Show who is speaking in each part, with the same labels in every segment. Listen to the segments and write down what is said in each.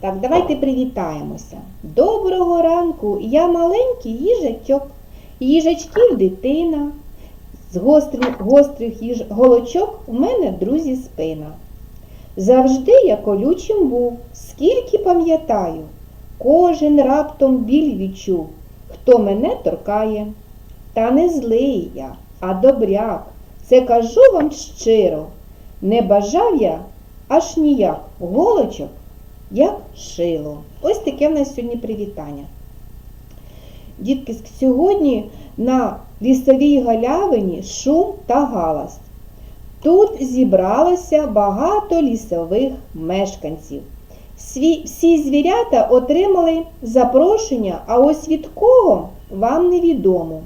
Speaker 1: Так, давайте привітаємося. Доброго ранку, я маленький їжачок, їжачків дитина. З гострих, гострих їж... голочок у мене, друзі, спина. Завжди я колючим був, скільки пам'ятаю, кожен раптом біль відчув, хто мене торкає. Та не злий я, а добряк, це кажу вам щиро. Не бажав я аж ніяк голочок, як шило. Ось таке в нас сьогодні привітання. Дітки, сьогодні на лісовій галявині шум та галас. Тут зібралося багато лісових мешканців. Всі звірята отримали запрошення, а ось від кого вам невідомо.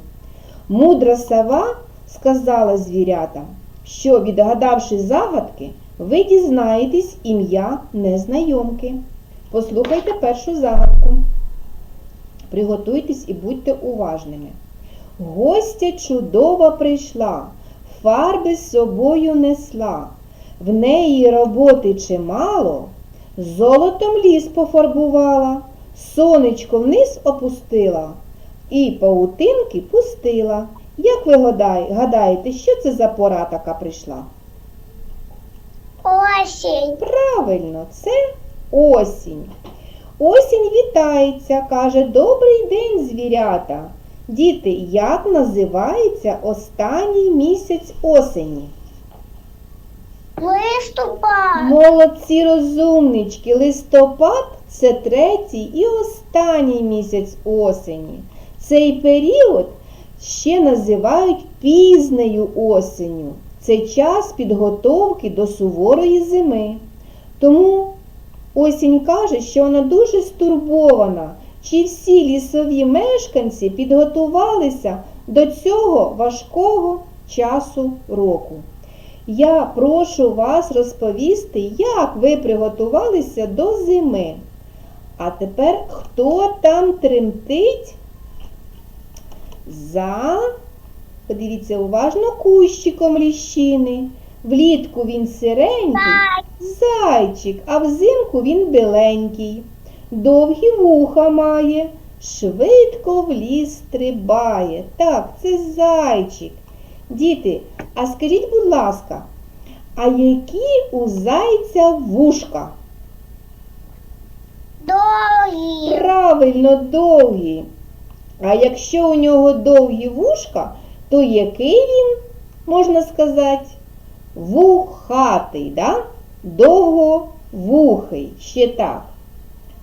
Speaker 1: Мудра сова сказала звірятам, що, відгадавши загадки, ви дізнаєтесь ім'я незнайомки. Послухайте першу загадку. Приготуйтесь і будьте уважними. Гостя чудова прийшла, фарби з собою несла. В неї роботи чимало, золотом ліс пофарбувала, сонечко вниз опустила і паутинки пустила. Як ви гадаєте, що це за пора така прийшла?
Speaker 2: Осінь.
Speaker 1: Правильно, це осінь. Осінь вітається, каже, добрий день, звірята. Діти, як називається останній місяць осені?
Speaker 2: Листопад.
Speaker 1: Молодці розумнички, листопад це третій і останній місяць осені. Цей період ще називають пізнею осенню. Це час підготовки до суворої зими. Тому осінь каже, що вона дуже стурбована, чи всі лісові мешканці підготувалися до цього важкого часу року. Я прошу вас розповісти, як ви приготувалися до зими. А тепер хто там тремтить за, подивіться уважно, кущиком ліщини. Влітку він сиренький, зайчик, а взимку він біленький. Довгі вуха має, швидко в ліс стрибає. Так, це зайчик. Діти, а скажіть, будь ласка, а які у зайця вушка?
Speaker 2: Довгі.
Speaker 1: Правильно, довгі. А якщо у нього довгі вушка, то який він, можна сказати, вухатий, да? довговухий. Ще так.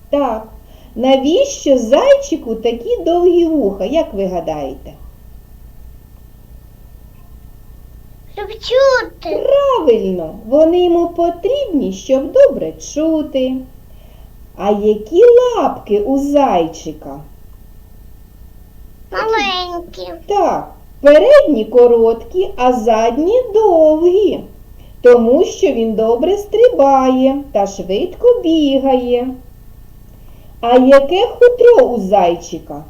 Speaker 1: Так. Навіщо зайчику такі довгі вуха, як ви гадаєте?
Speaker 2: Щоб чути.
Speaker 1: Правильно, вони йому потрібні, щоб добре чути. А які лапки у зайчика?
Speaker 2: Маленькі.
Speaker 1: Так, передні короткі, а задні довгі, тому що він добре стрибає та швидко бігає. А яке хутро у зайчика?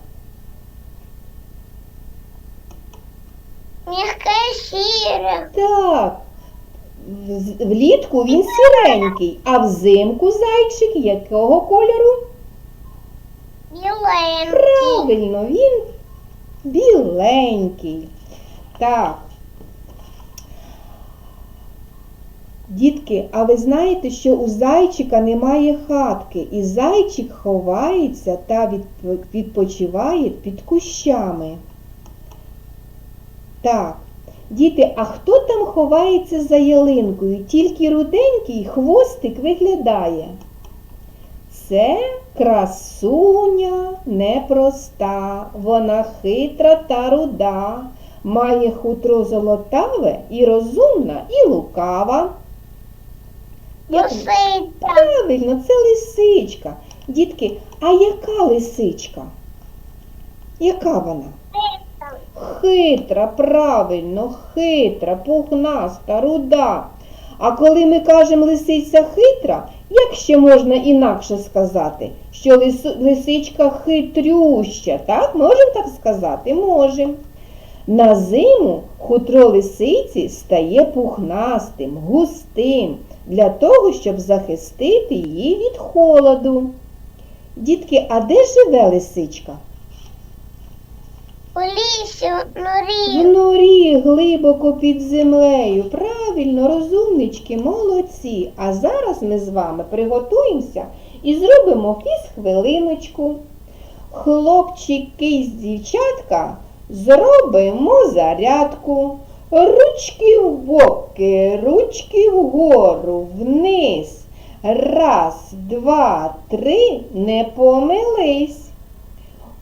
Speaker 2: М'яке сіре.
Speaker 1: Так, влітку він сіренький, а взимку зайчик якого кольору?
Speaker 2: Біленький.
Speaker 1: Правильно, він біленький. Так. Дітки, а ви знаєте, що у зайчика немає хатки, і зайчик ховається та відпочиває під кущами. Так. Діти, а хто там ховається за ялинкою? Тільки руденький хвостик виглядає. Це красуня непроста, вона хитра та руда, має хутро золотаве і розумна, і лукава.
Speaker 2: Лисиця.
Speaker 1: Правильно, це лисичка. Дітки, а яка лисичка? Яка вона? Хитра, правильно, хитра, пухнаста, руда. А коли ми кажемо лисиця хитра, як ще можна інакше сказати, що лисичка хитрюща, так? Можемо так сказати? Можемо. На зиму хутро лисиці стає пухнастим, густим, для того, щоб захистити її від холоду. Дітки, а де живе лисичка?
Speaker 2: У лісі,
Speaker 1: В
Speaker 2: норі.
Speaker 1: норі глибоко під землею. Правильно, розумнички, молодці. А зараз ми з вами приготуємося і зробимо фіз-хвилиночку. Хлопчики з дівчатка зробимо зарядку. Ручки в боки, ручки вгору, вниз. Раз, два, три, не помились.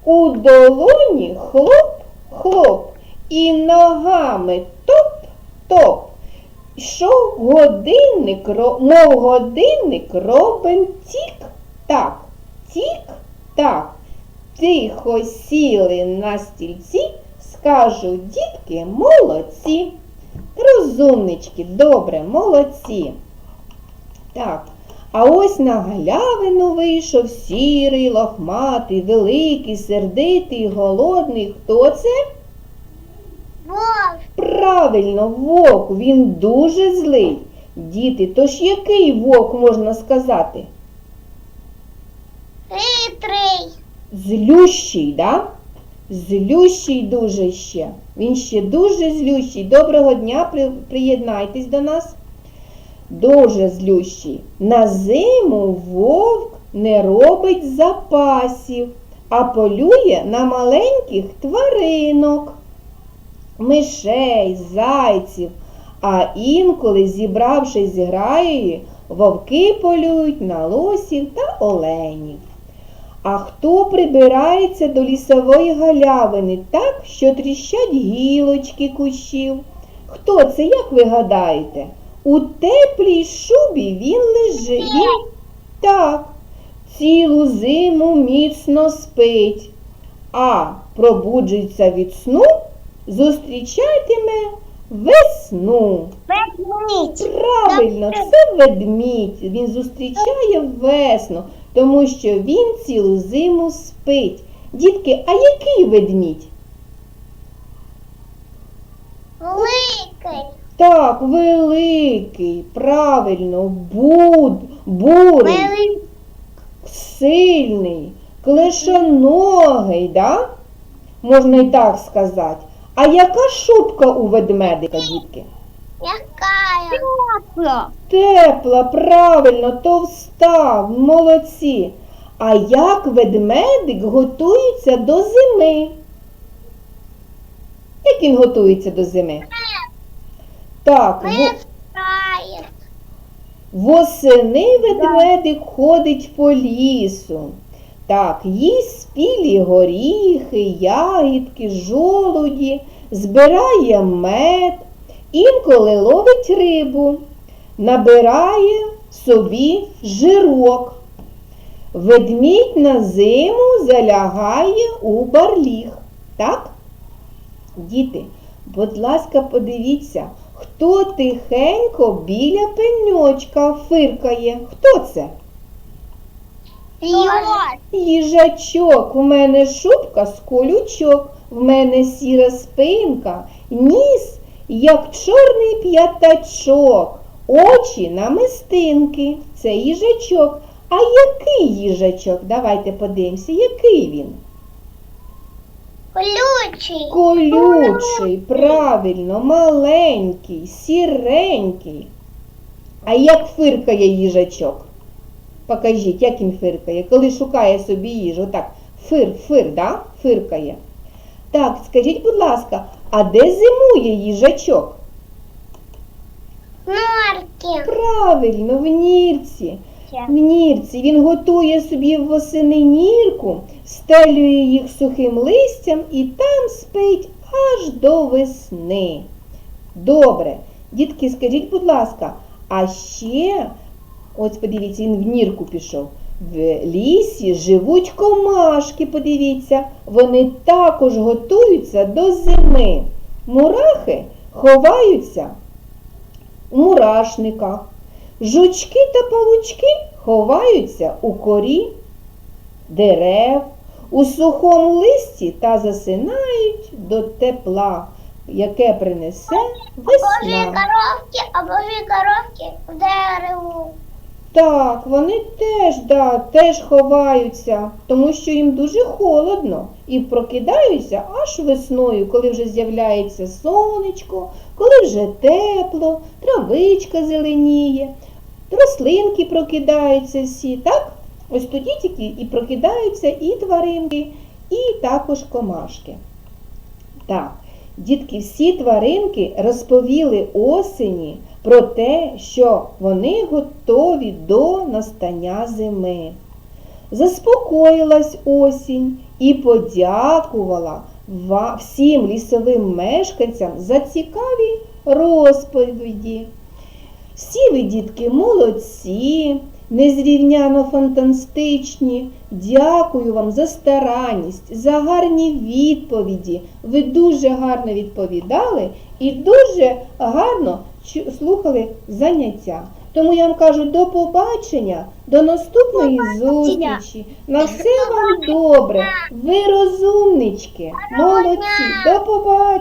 Speaker 1: У долоні хлоп, хлоп, і ногами топ-топ. Йшов годинник, мов годинник робим тік-так, тік-так. Тихо сіли на стільці, скажу, дітки, молодці. Розумнички, добре, молодці. Так, а ось на галявину вийшов сірий, лохматий, великий, сердитий, голодний. Хто це?
Speaker 2: Вовк.
Speaker 1: Правильно, вовк, він дуже злий. Діти, тож який вовк можна сказати?
Speaker 2: Хитрий.
Speaker 1: Злющий, да? Злющий дуже ще. Він ще дуже злющий. Доброго дня, приєднайтесь до нас. Дуже злющий. На зиму вовк не робить запасів, а полює на маленьких тваринок, мишей, зайців. А інколи, зібравшись з граєю, вовки полюють на лосів та оленів. А хто прибирається до лісової галявини так, що тріщать гілочки кущів? Хто це, як ви гадаєте? У теплій шубі він лежить. Так, цілу зиму міцно спить, а пробуджується від сну, зустрічатиме весну.
Speaker 2: Ведмідь.
Speaker 1: Правильно, це ведмідь. Він зустрічає весну, тому що він цілу зиму спить. Дітки, а який ведмідь?
Speaker 2: Великий.
Speaker 1: Так, великий, правильно, буд, бурий,
Speaker 2: Великий.
Speaker 1: сильний, клешоногий, да? Можна і так сказати. А яка шубка у ведмедика, дітки?
Speaker 2: Яка? Тепла.
Speaker 1: Тепла, правильно, товста, молодці. А як ведмедик готується до зими? Як він готується до зими? Так, в- восени ведмедик ходить по лісу. Так, їсть спілі горіхи, ягідки, жолуді, збирає мед, інколи ловить рибу, набирає собі жирок. Ведмідь на зиму залягає у барліг. Так? Діти, будь ласка, подивіться, хто тихенько біля пеньочка фиркає. Хто це? Їжачок, у мене шубка з колючок, в мене сіра спинка, ніс, як чорний п'ятачок, очі намистинки. Це їжачок. А який їжачок? Давайте подивимося, який він?
Speaker 2: Колючий.
Speaker 1: Колючий, правильно, маленький, сіренький. А як фиркає їжачок? Покажіть, як він фиркає, коли шукає собі їжу. Так, фир, фир, да? Фиркає. Так, скажіть, будь ласка, а де зимує їжачок?
Speaker 2: Норки.
Speaker 1: Правильно, в нірці. В нірці він готує собі восени нірку, стелює їх сухим листям і там спить аж до весни. Добре, дітки, скажіть, будь ласка, а ще, ось подивіться, він в нірку пішов. В лісі живуть комашки, подивіться, вони також готуються до зими. Мурахи ховаються у мурашниках. Жучки та павучки ховаються у корі дерев, у сухому листі та засинають до тепла. яке принесе
Speaker 2: Божі коровки, а божі коровки в дереву.
Speaker 1: Так, вони теж, да, теж ховаються, тому що їм дуже холодно і прокидаються аж весною, коли вже з'являється сонечко, коли вже тепло, травичка зеленіє, рослинки прокидаються всі, так? Ось тоді тільки і прокидаються і тваринки, і також комашки. Так, дітки, всі тваринки розповіли осені про те, що вони готові до настання зими. Заспокоїлась осінь і подякувала всім лісовим мешканцям за цікаві розповіді. Всі ви, дітки, молодці, незрівняно фантастичні. Дякую вам за старанність, за гарні відповіді. Ви дуже гарно відповідали і дуже гарно слухали заняття. Тому я вам кажу до побачення, до наступної зустрічі. На все вам добре. Ви розумнички, молодці, до побачення.